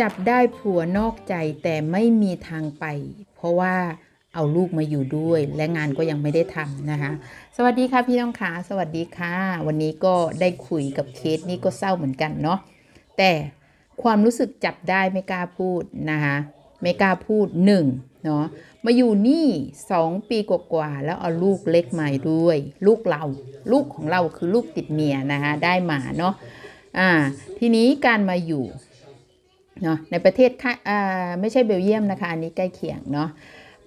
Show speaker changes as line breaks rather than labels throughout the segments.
จับได้ผัวนอกใจแต่ไม่มีทางไป เพราะว่าเอาลูกมาอยู่ด้วยและงานก็ยังไม่ได้ทำนะคะ สวัสดีค่ะพี่น้องขาสวัสดีค่ะ วันนี้ก็ได้คุยกับเคสนี่ก็เศร้าเหมือนกันเนาะแต่ความรู้สึกจับได้ไม่กล้าพูดนะคะไม่กล้าพูดหนึ่งเนาะมาอยู่นี่สองปีกว่าๆแล้วเอาลูกเล็กมาด้วย ลูกเรา ลูกของเราคือลูกติดเมียนะคะได้มาเนาะอ่าทีนี้การมาอยู่ เนาะในประเทศค่ะอ่าไม่ใช่เบลเยียมนะคะ อันนี้ใกล้เคียงเนาะ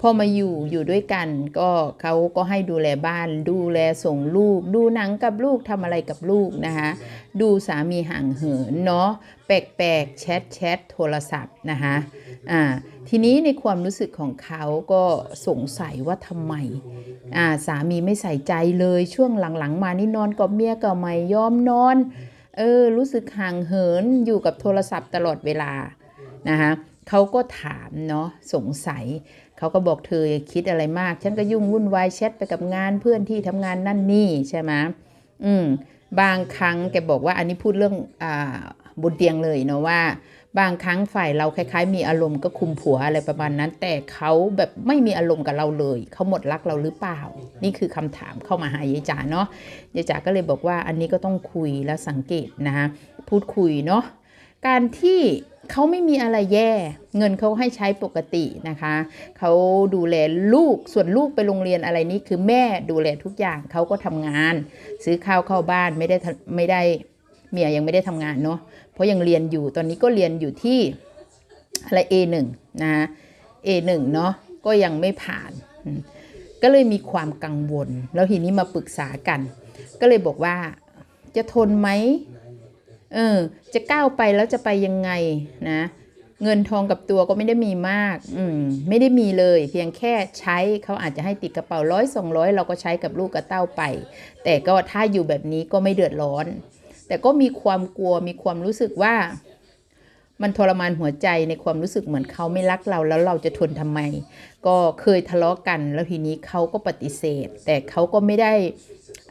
พอมาอยู่อยู่ด้วยกันก็เขาก็ให้ดูแลบ้าน ดูแลส่งลูก ดูหนังกับลูกทำอะไรกับลูกนะคะดูสามีห่างเหินเนาะแปลกๆแชทแชทโทรศัพท์นะคะอ่าทีนี้ในความรู้สึกของเขาก็สงสัยว่าทำไมอ่าสามีไม่ใส่ใจเลยช่วงหลังๆ มานี่นอนกับเมียก็ไม่ยอมนอน เออรู้สึกห่างเหินอยู่กับโทรศัพท์ตลอดเวลานะคะเขาก็ถามเนาะสงสัย เขาก็บอกเธออย่าคิดอะไรมาก ฉันก็ยุ่งวุ่นวายแชทไปกับงานเพื่อนที่ทำงานนั่นนี่ใช่ไหมอืมบางครั้งแกบอกว่าอันนี้พูดเรื่องอ่าบนเตียงเลยเนาะว่า บางครั้งฝ่ายเราคล้าย ๆ มีอารมณ์ก็คุมผัวอะไรประมาณนั้น แต่เขาแบบไม่มีอารมณ์กับเราเลย เขาหมดรักเราหรือเปล่า นี่คือคำถามเข้ามาหายายจ๋าเนาะยายจ๋าก็เลยบอกว่าอันนี้ก็ต้องคุยและสังเกตนะคะพูดคุยเนาะการที่เขาไม่มีอะไรแย่ เงินเขาให้ใช้ปกตินะคะ เขาดูแลลูกส่วนลูกไปโรงเรียนอะไรนี่คือแม่ดูแลทุกอย่างเขาก็ทำงาน ซื้อข้าวเข้าบ้านไม่ได้ทำไม่ได้ เมียยังไม่ได้ทำงานเนาะเพราะยังเรียนอยู่ตอนนี้ก็เรียนอยู่ที่อะไร A1 นะ A1 เนาะก็ยังไม่ผ่าน ก็เลยมีความกังวล แล้วทีนี้มาปรึกษากัน ก็เลยบอกว่าจะทนไหมเออจะก้าวไปแล้วจะไปยังไงนะ เงินทองกับตัวก็ไม่ได้มีมากอืมไม่ได้มีเลย เพียงแค่ใช้เขาอาจจะให้ติดกระเป๋าร้อยสองร้อยเราก็ใช้กับลูกกับเต้าไป แต่ก็ถ้าอยู่แบบนี้ก็ไม่เดือดร้อน แต่ก็มีความกลัวมีความรู้สึกว่า มันทรมานหัวใจในความรู้สึกเหมือนเขาไม่รักเราแล้วเราจะทนทำไม ก็เคยทะเลาะกัน แล้วทีนี้เขาก็ปฏิเสธ แต่เขาก็ไม่ได้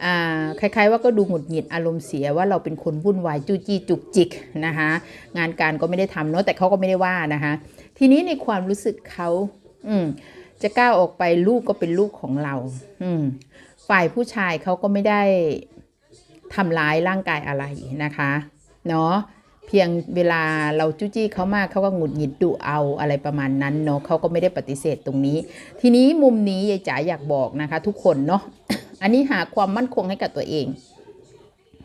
อ่าคล้าย ๆ ว่าก็ดูหงุดหงิดอารมณ์เสียว่าเราเป็นคนวุ่นวายจู้จี้จุกจิกนะคะงานการก็ไม่ได้ทำเนาะแต่เขาก็ไม่ได้ว่านะคะทีนี้ในความรู้สึกเขาอืมจะก้าวออกไปลูกก็เป็นลูกของเรา อืมฝ่ายผู้ชายเขาก็ไม่ได้ ทำร้ายร่างกายอะไรนะคะเนาะเพียงเวลาเราจู้จี้เขามากเขาก็หงุดหงิดดุเอาอะไรประมาณนั้นเนาะเขาก็ไม่ได้ปฏิเสธตรงนี้ ทีนี้มุมนี้ยายจ๋าอยากบอกนะคะ ทุกคนเนาะอันนี้หาความมั่นคงให้กับตัวเอง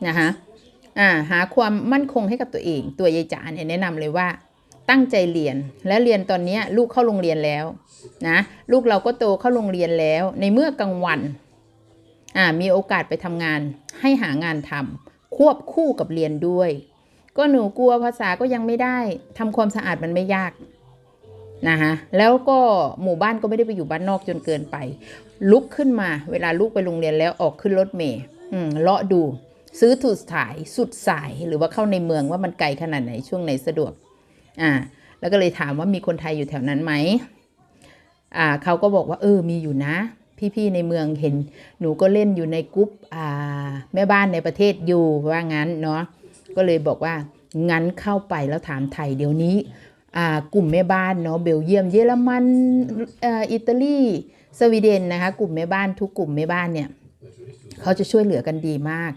นะคะอ่าหาความมั่นคงให้กับตัวเอง ตัวยายจ๋าเนี่ยแนะนำเลยว่า ตั้งใจเรียนและเรียนตอนนี้ลูกเข้าโรงเรียนแล้วนะลูกเราก็โตเข้าโรงเรียนแล้ว ในเมื่อกลางวัน อ่ามีโอกาสไปทำงานให้หางานทำควบคู่กับเรียนด้วย ก็หนูกลัวภาษาก็ยังไม่ได้ทำความสะอาดมันไม่ยากนะคะแล้วก็หมู่บ้านก็ไม่ได้ไปอยู่บ้านนอกจนเกินไป ลุกขึ้นมา เวลาลูกไปโรงเรียนแล้วออกขึ้นรถเมล์เลาะดู ซื้อถูกสายสุดสายหรือว่าเข้าในเมืองว่ามันไกลขนาดไหนช่วงไหนสะดวกอ่าแล้วก็เลยถามว่ามีคนไทยอยู่แถวนั้นไหมอ่าเขาก็บอกว่าเออมีอยู่นะ พี่ๆในเมืองเห็น หนูก็เล่นอยู่ในกรุ๊ปอ่าแม่บ้านในประเทศอยู่ว่างั้นเนาะก็เลยบอกว่างั้นเข้าไปแล้วถามไทยเดี๋ยวนี้กลุ่มแม่บ้านเนาะเบลเยียมเยอรมันอ,อิตาลีสวีเดนนะคะกลุ่มแม่บ้านทุกกลุ่มแม่บ้านเนี่ยเขาจะช่วยเหลือกันดีมาก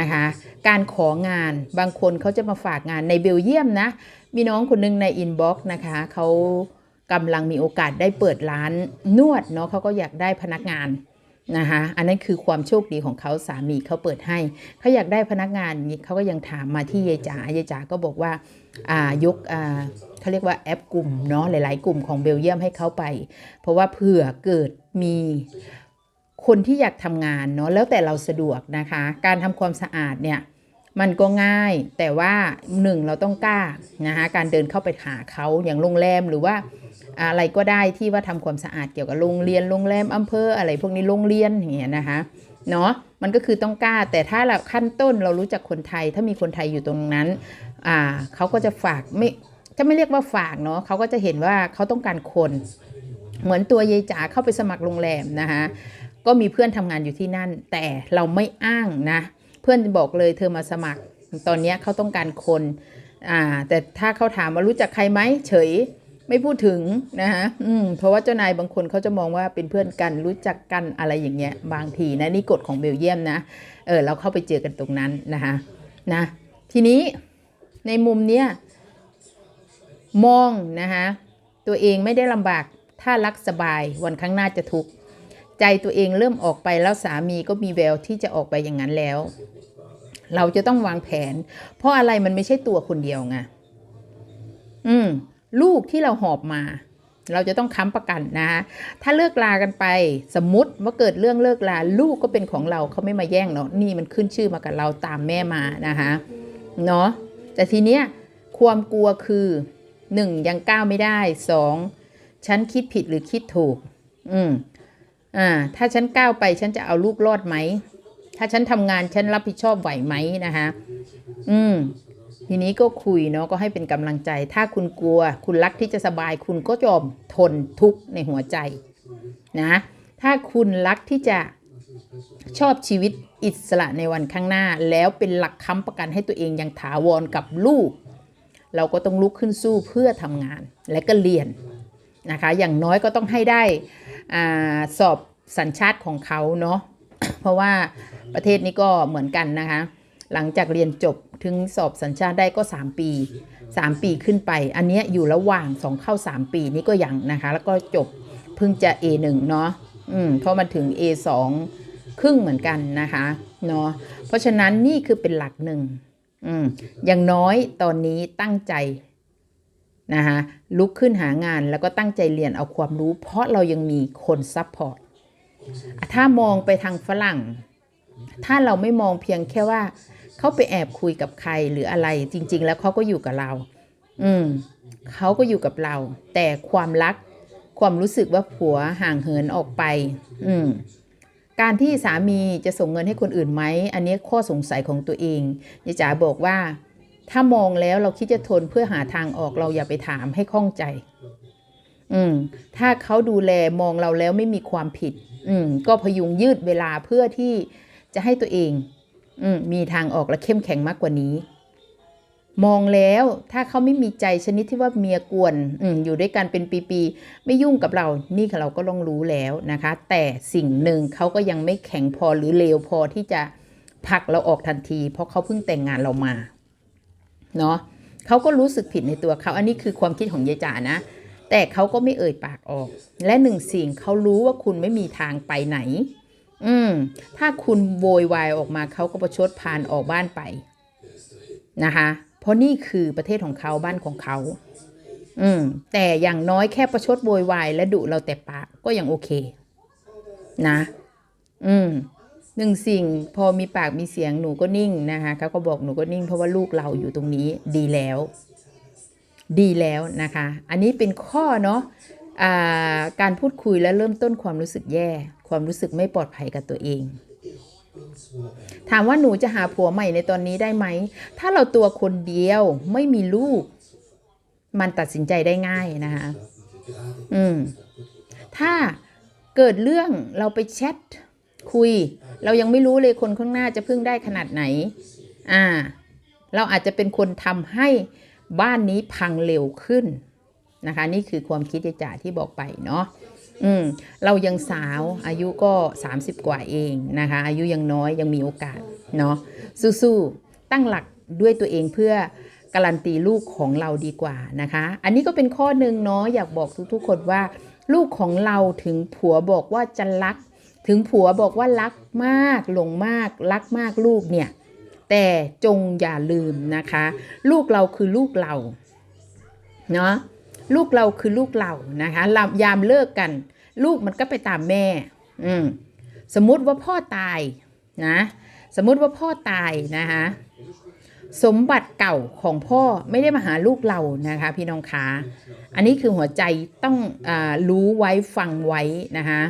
นะคะการของานบางคนเขาจะมาฝากงานในเบลเยียมนะมีน้องคนหนึงในอินบ็อกซ์นะคะเขา กำลังมีโอกาสได้เปิดร้านนวดเนาะเขาก็อยากได้พนักงานนะคะอันนั้นคือความโชคดีของเขาสามีเขาเปิดให้เขาอยากได้พนักงานนี้เขาก็ยังถามมาที่ยายจ๋ายายจ๋าก็บอกว่าอ่ายกอ่าเขาเรียกว่าแอปกลุ่มเนาะหลาย ๆ กลุ่มของเบลเยียมให้เขาไป เพราะว่าเผื่อเกิดมีคนที่อยากทำงานเนาะแล้วแต่เราสะดวกนะคะ การทำความสะอาดเนี่ย มันก็ง่าย แต่ว่าหนึ่งเราต้องกล้านะคะการเดินเข้าไปหาเขาอย่างโรงแรมหรือว่าอะไรก็ได้ที่ว่าทำความสะอาดเกี่ยวกับโรงเรียนโรงแรมอำเภออะไรพวกนี้โรงเรียนอย่างเงี้ยนะคะเนาะมันก็คือต้องกล้า แต่ถ้าเราขั้นต้นเรารู้จักคนไทย ถ้ามีคนไทยอยู่ตรงนั้นอ่าเขาก็จะฝากไม่จะไม่เรียกว่าฝากเนาะเขาก็จะเห็นว่าเขาต้องการคน เหมือนตัวยายจ๋าเข้าไปสมัครโรงแรมนะคะก็มีเพื่อนทำงานอยู่ที่นั่น แต่เราไม่อ้างนะ เพื่อนบอกเลยเธอมาสมัคร ตอนนี้เขาต้องการคนอ่าแต่ถ้าเขาถามว่ารู้จักใครไหมเฉยไม่พูดถึงนะคะอืมเพราะว่าเจ้านายบางคนเขาจะมองว่าเป็นเพื่อนกันรู้จักกันอะไรอย่างเงี้ยบางทีนะนี่กฎของเบลเยียมนะเออเราเข้าไปเจอกันตรงนั้นนะคะนะทีนี้ในมุมเนี้ยมองนะคะตัวเองไม่ได้ลำบากถ้ารักสบายวันข้างหน้าจะทุกข์ ใจตัวเองเริ่มออกไปแล้วสามีก็มีแววที่จะออกไปอย่างนั้นแล้ว เราจะต้องวางแผน เพราะอะไรมันไม่ใช่ตัวคนเดียวไงอืม ลูกที่เราหอบมา เราจะต้องค้ำประกันนะ ถ้าเลิกลากันไป สมมติว่าเกิดเรื่องเลิกลา ลูกก็เป็นของเราเขาไม่มาแย่งเนาะนี่มันขึ้นชื่อมากับเราตามแม่มานะคะเนาะแต่ทีเนี้ยความกลัวคือหนึ่งยังก้าวไม่ได้สองฉันคิดผิดหรือคิดถูก อืม อ่าถ้าฉันก้าวไปฉันจะเอาลูกรอดไหม ถ้าฉันทำงานฉันรับผิดชอบไหวไหมนะคะอืมทีนี้ก็คุยเนาะก็ให้เป็นกำลังใจ ถ้าคุณกลัว คุณรักที่จะสบาย คุณก็ยอมทนทุกข์ในหัวใจนะถ้าคุณรักที่จะชอบชีวิตอิสระในวันข้างหน้า แล้วเป็นหลักค้ำประกันให้ตัวเองอย่างถาวรกับลูก เราก็ต้องลุกขึ้นสู้เพื่อทำงานและก็เรียนนะคะ อย่างน้อยก็ต้องให้ได้ อสอบสัญชาติของเขาเนาะเพราะว่าประเทศนี้ก็เหมือนกันนะคะ หลังจากเรียนจบถึงสอบสัญชาติได้ก็ 3 ปี 3 ปีขึ้นไป อันนี้อยู่ระหว่าง 2 เข้า 3 ปีนี่ก็ยังนะคะ แล้วก็จบเพิ่งจะ A1 เนาะอืมเพราะมันถึง A2 ครึ่งเหมือนกันนะคะเนาะเพราะฉะนั้นนี่คือเป็นหลักหนึ่งอืมอย่างน้อยตอนนี้ตั้งใจ นะคะลุกขึ้นหางานแล้วก็ตั้งใจเรียนเอาความรู้ เพราะเรายังมีคนซัพพอร์ตถ้ามองไปทางฝรั่ง ถ้าเราไม่มองเพียงแค่ว่าเขาไปแอบคุยกับใครหรืออะไรจริง ๆ แล้วเขาก็อยู่กับเรา อืมเขาก็อยู่กับเรา แต่ความรักความรู้สึกว่าผัวห่างเหินออกไป อืมการที่สามีจะส่งเงินให้คนอื่นไหม อันนี้ข้อสงสัยของตัวเองยายจ๋าบอกว่า ถ้ามองแล้วเราคิดจะทนเพื่อหาทางออกเราอย่าไปถามให้ข้องใจ อืม ถ้าเขาดูแลมองเราแล้วไม่มีความผิด อืม ก็พยุงยืดเวลาเพื่อที่จะให้ตัวเอง อืม มีทางออกและเข้มแข็งมากกว่านี้ มองแล้วถ้าเขาไม่มีใจชนิดที่ว่าเมียกวน อืม อยู่ด้วยกันเป็นปีๆไม่ยุ่งกับเรา นี่เราก็ต้องรู้แล้วนะคะ แต่สิ่งหนึ่งเขาก็ยังไม่แข็งพอหรือเลวพอที่จะผลักเราออกทันที เพราะเขาเพิ่งแต่งงานเรามา เนาะเขาก็รู้สึกผิดในตัวเขาอันนี้คือความคิดของยายจ๋านะ แต่เขาก็ไม่เอ่ยปากออก และหนึ่งสิ่งเขารู้ว่าคุณไม่มีทางไปไหน อืม ถ้าคุณโวยวายออกมาเขาก็ประชดพานออกบ้านไปนะคะ เพราะนี่คือประเทศของเขาบ้านของเขาอืม แต่อย่างน้อยแค่ประชดโวยวายและดุเราแต่ปากก็ยังโอเค นะ อืม หนึ่งสิ่งพอมีปากมีเสียงหนูก็นิ่งนะคะเขาก็บอกหนูก็นิ่งเพราะว่าลูกเราอยู่ตรงนี้ดีแล้ว ดีแล้วนะคะ อันนี้เป็นข้อเนาะการพูดคุยและเริ่มต้นความรู้สึกแย่ ความรู้สึกไม่ปลอดภัยกับตัวเอง ถามว่าหนูจะหาผัวใหม่ในตอนนี้ได้ไหม ถ้าเราตัวคนเดียวไม่มีลูก มันตัดสินใจได้ง่ายนะคะอืมถ้าเกิดเรื่องเราไปแชทคุย เรายังไม่รู้เลยคนข้างหน้าจะพึ่งได้ขนาดไหน อ่า เราอาจจะเป็นคนทำให้บ้านนี้พังเร็วขึ้นนะคะ นี่คือความคิดจ๋าที่บอกไปเนาะอืมเรายังสาวอายุก็ 30 กว่าเองนะคะ อายุยังน้อยยังมีโอกาสเนาะสู้ๆตั้งหลักด้วยตัวเองเพื่อการันตีลูกของเราดีกว่านะคะ อันนี้ก็เป็นข้อหนึ่งเนาะอยากบอกทุกๆคนว่า ลูกของเราถึงผัวบอกว่าจะรัก ถึงผัวบอกว่ารักมากหลงมากรักมากลูกเนี่ย แต่จงอย่าลืมนะคะ ลูกเราคือลูกเราเนาะลูกเราคือลูกเรานะคะลำยามเลิกกัน ลูกมันก็ไปตามแม่ อืมสมมุติว่าพ่อตายนะ สมมุติว่าพ่อตายนะคะสมบัติเก่าของพ่อไม่ได้มาหาลูกเรานะคะ พี่น้องคะอันนี้คือหัวใจต้องอรู้ไว้ฟังไว้นะคะ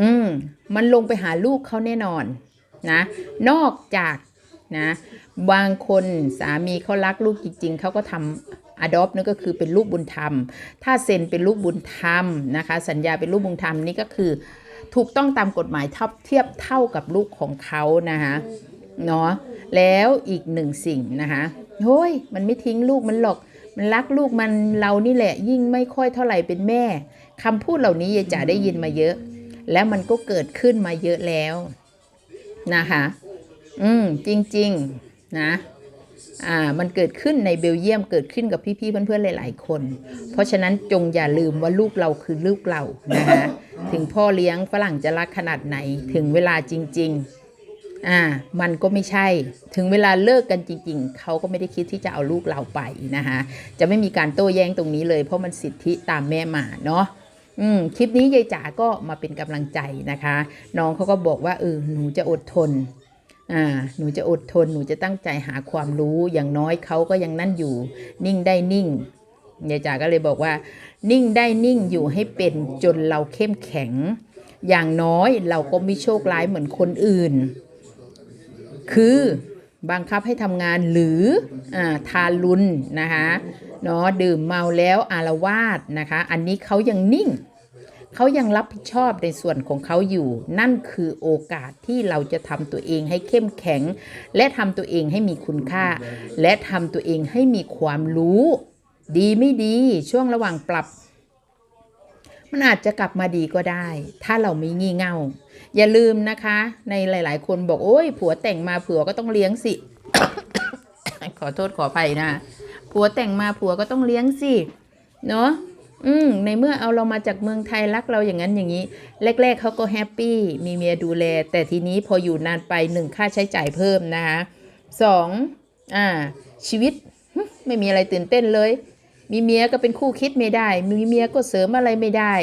อืมมันลงไปหาลูกเขาแน่นอนนะ นอกจากนะ บางคนสามีเขารักลูกจริง ๆเขาก็ทำอดอปนั่นก็คือเป็นลูกบุญธรรม ถ้าเซ็นเป็นลูกบุญธรรมนะคะ สัญญาเป็นลูกบุญธรรมนี่ก็คือ ถูกต้องตามกฎหมายเทับเทียบเท่ากับลูกของเขานะคะเนาะแล้วอีกหนึ่งสิ่งนะคะโฮ้ยมันไม่ทิ้งลูกมันหรอก มันรักลูกมันเรานี่แหละ ยิ่งไม่ค่อยเท่าไหร่เป็นแม่คำพูดเหล่านี้ยายจ๋าได้ยินมาเยอะ แล้วมันก็เกิดขึ้นมาเยอะแล้วนะคะ อืม จริง ๆ นะ อ่า มันเกิดขึ้นในเบลเยียมเกิดขึ้นกับพี่ ๆ เพื่อน ๆ หลาย ๆ คน เพราะฉะนั้นจงอย่าลืมว่าลูกเราคือลูกเรานะคะ ถึงพ่อเลี้ยงฝรั่งจะรักขนาดไหน ถึงเวลาจริง ๆ อ่า มันก็ไม่ใช่ ถึงเวลาเลิกกันจริง ๆ เขาก็ไม่ได้คิดที่จะเอาลูกเราไปนะคะ จะไม่มีการโต้แย้งตรงนี้เลย เพราะมันสิทธิตามแม่หมาเนาะ อืมคลิปนี้ยายจ๋าก็มาเป็นกำลังใจนะคะ น้องเขาก็บอกว่าเออหนูจะอดทนอ่าหนูจะอดทน หนูจะตั้งใจหาความรู้อย่างน้อยเขาก็ยังนั่นอยู่ นิ่งได้นิ่งยายจ๋าก็เลยบอกว่า นิ่งได้นิ่งอยู่ให้เป็นจนเราเข้มแข็ง อย่างน้อยเราก็ไม่โชคร้ายเหมือนคนอื่น คือ บังคับให้ทำงานหรืออาทารุณนะคะเนาะดื่มเมาแล้วอารวาสนะคะ อันนี้เขายังนิ่ง เขายังรับผิดชอบในส่วนของเขาอยู่ นั่นคือโอกาสที่เราจะทำตัวเองให้เข้มแข็ง และทำตัวเองให้มีคุณค่า และทำตัวเองให้มีความรู้ ดีไม่ดีช่วงระหว่างปรับ มันอาจจะกลับมาดีก็ได้ ถ้าเราไม่งี่เง่า อย่าลืมนะคะ ในหลาย ๆ คนบอกโอ้ยผัวแต่งมาผัวก็ต้องเลี้ยงสิ ขอโทษขออภัยนะผัวแต่งมาผัวก็ต้องเลี้ยงสิ เนาะอืมในเมื่อเอาเรามาจากเมืองไทยรักเราอย่างนั้นอย่างนี้ แรก ๆเขาก็แฮปปี้มีเมียดูแล แต่ทีนี้พออยู่นานไปหนึ่งค่าใช้จ่ายเพิ่มนะคะสองอ่าชีวิตไม่มีอะไรตื่นเต้นเลย มีเมียก็เป็นคู่คิดไม่ได้ มีเมียก็เสริมอะไรไม่ได้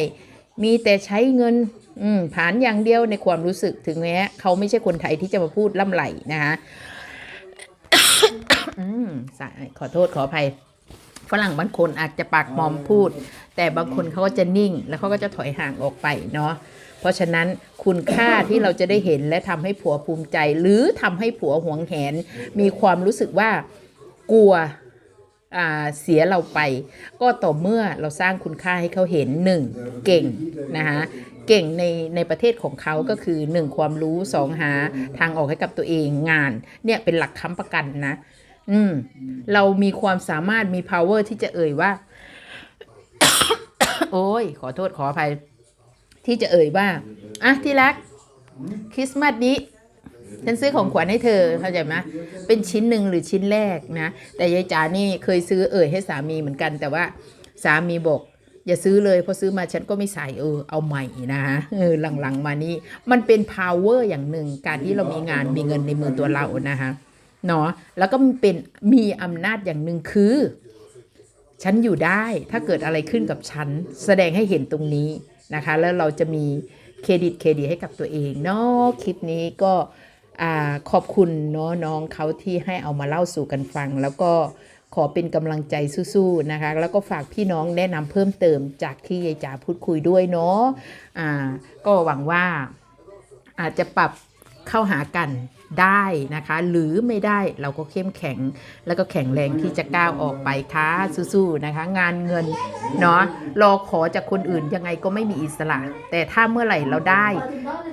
มีแต่ใช้เงินอืมผ่านอย่างเดียวในความรู้สึกถึงแม้เขาไม่ใช่คนไทยที่จะมาพูดล่ำไหลนะคะอืมสขอโทษขออภัย ฝรั่งบางคนอาจจะปากมอมพูด แต่บางคนเขาก็จะนิ่ง แล้วเขาก็จะถอยห่างออกไปเนาะเพราะฉะนั้นคุณค่าที่เราจะได้เห็นและทำให้ผัวภูมิใจ หรือทำให้ผัวหวงแหน มีความรู้สึกว่ากลัว เสียเราไป ก็ต่อเมื่อเราสร้างคุณค่าให้เขาเห็นหนึ่งเก่งนะคะเก่งในในประเทศของเขาก็คือหนึ่งความรู้สองหาทางออกให้กับตัวเองงาน เนี่ยเป็นหลักค้ำประกันนะ อืม เรามีความสามารถมี power ที่จะเอ่ยว่า โอ้ย ขอโทษขออภัย ที่จะเอ่ยว่าอะที่รักคริสต์มาสนี้ ฉันซื้อของขวัญให้เธอเข้าใจไหมเป็นชิ้นหนึ่งหรือชิ้นแรกนะ แต่ยายจ๋านี่เคยซื้อเอ่ยให้สามีเหมือนกัน แต่ว่าสามีบอกอย่าซื้อเลยเพราะซื้อมาฉันก็ไม่ใส่เออเอาใหม่นะคะเออหลังๆมานี่มันเป็น power อย่างหนึ่งการที่เรามีงานมีเงินในมือตัวเรานะคะเนาะแล้วก็เป็นมีอำนาจอย่างหนึ่งคือ ฉันอยู่ได้ถ้าเกิดอะไรขึ้นกับฉัน แสดงให้เห็นตรงนี้นะคะ แล้วเราจะมีเครดิตเครดิตให้กับตัวเองเนาะคลิปนี้ก็ ขอบคุณเนาะน้องเขาที่ให้เอามาเล่าสู่กันฟัง แล้วก็ขอเป็นกำลังใจสู้ๆนะคะ แล้วก็ฝากพี่น้องแนะนำเพิ่มเติมจากที่ยายจ๋าพูดคุยด้วยเนาะะก็หวังว่าอาจจะปรับเข้าหากัน ได้นะคะ หรือไม่ได้เราก็เข้มแข็ง แล้วก็แข็งแรงที่จะก้าวออกไปค่ะสู้ๆนะคะ งานเงินเนาะรอขอจากคนอื่นยังไงก็ไม่มีอิสระ แต่ถ้าเมื่อไหร่เราได้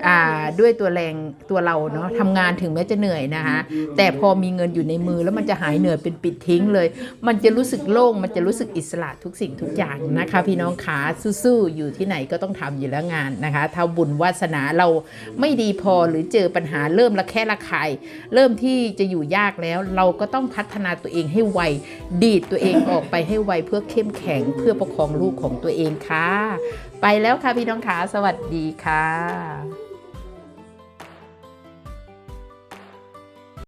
อ่าด้วยตัวแรงตัวเราเนาะทำงานถึงแม้จะเหนื่อยนะคะแต่พอมีเงินอยู่ในมือแล้วมันจะหายเหนื่อยเป็นปิดทิ้งเลย มันจะรู้สึกโล่งมันจะรู้สึกอิสระทุกสิ่งทุกอย่างนะคะ พี่น้องขาสู้ๆอยู่ที่ไหนก็ต้องทำอยู่แล้วงานนะคะถ้าบุญวาสนาเราไม่ดีพอหรือเจอปัญหาเริ่มละแค่ละคาย เริ่มที่จะอยู่ยากแล้ว เราก็ต้องพัฒนาตัวเองให้ไว ดีดตัวเองออกไปให้ไวเพื่อเข้มแข็งเพื่อประคองลูกของตัวเองค่ะ ไปแล้วค่ะพี่น้องขาสวัสดีค่ะ